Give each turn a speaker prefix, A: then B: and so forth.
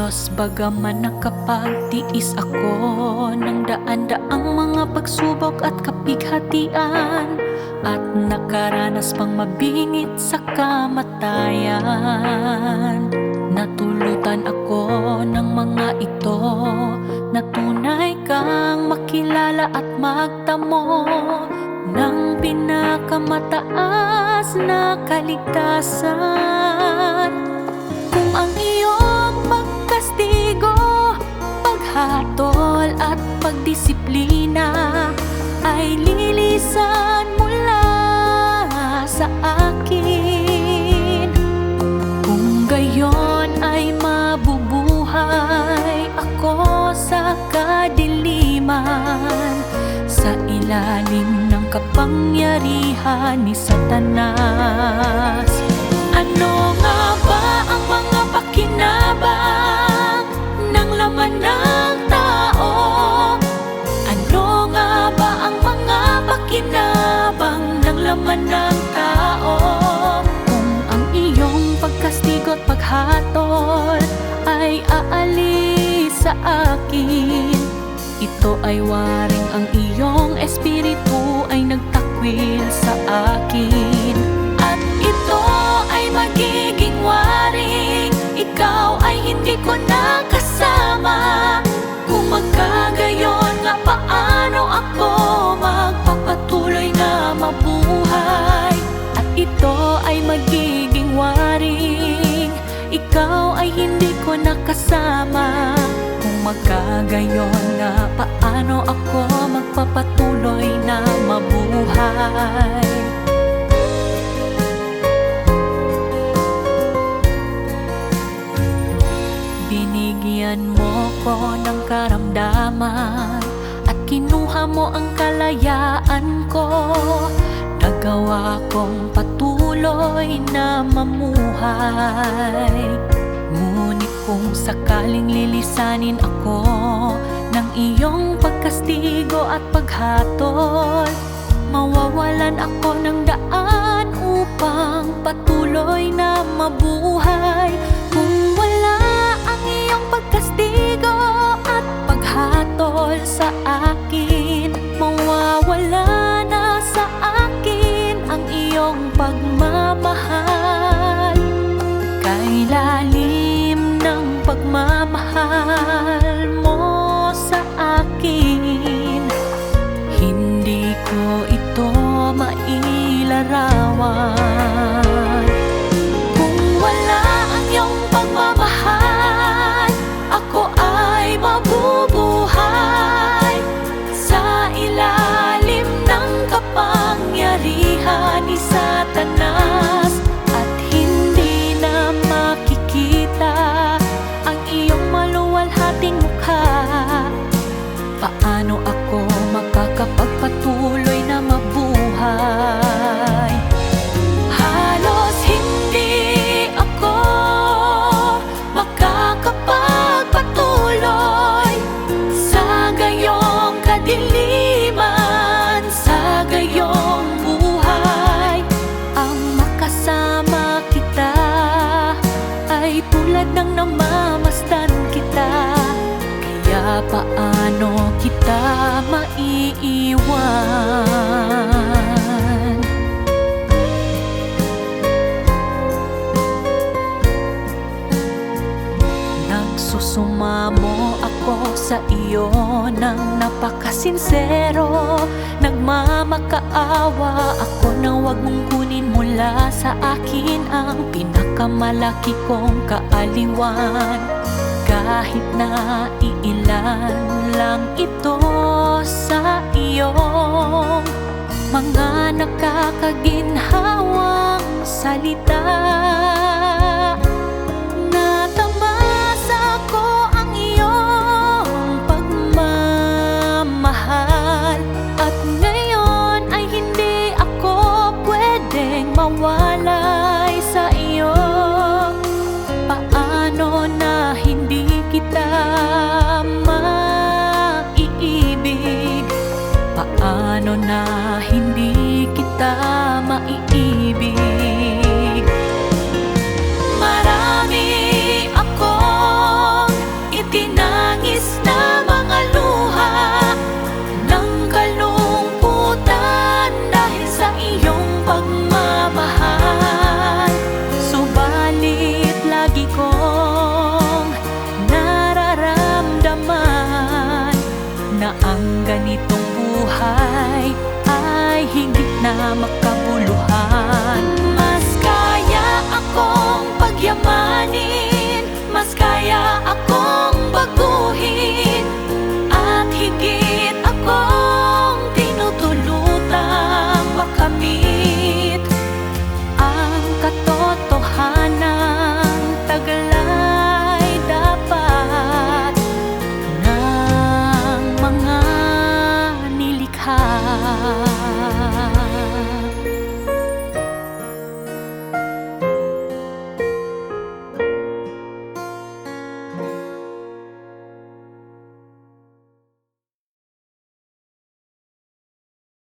A: Diyos, bagaman nakapagtiis ako ng daan-daang mga pagsubok at kapighatian At nakaranas pang mabingit sa kamatayan. Natulutan ako ng mga ito Na tunay kang makilala at magtamo Ng pinakamataas na kaligtasan Paghatol at pagdisiplina Ay lilisan mula sa akin. Kung gayon ay mabubuhay Ako sa kadiliman Sa ilalim ng kapangyarihan ni Satanas laman ng tao? Kung ang iyong pagkastigo at paghatol ay aalis sa akin Ito ay waring ang iyong ko nakasama. Kung magkagayon nga paano ako magpapatuloy na mabuhay? Binigyan mo ko ng karamdaman At kinuha mo ang kalayaan ko. Nagawa kong patuloy na mamuhay Ngunit kung sakaling lilisanin ako Ng iyong pagkastigo at paghatol Mawawalan ako ng daan upang patuloy na mabuhay pagmamahal mo sa akin. Hindi ko ito mailarawan tulad ng namamasdan kita Kaya paano kita maiiwan? Sa iyo ng napakasinsero Nagmamakaawa ako na wag mong kunin mula sa akin Ang pinakamalaki kong kaaliwan. Kahit na iilan lang ito sa iyong Mga nakakaginhawang salita ganitong buhay ay hindi na makabuluhan. Mas kaya akong pagyamanin, mas kaya akong baguhin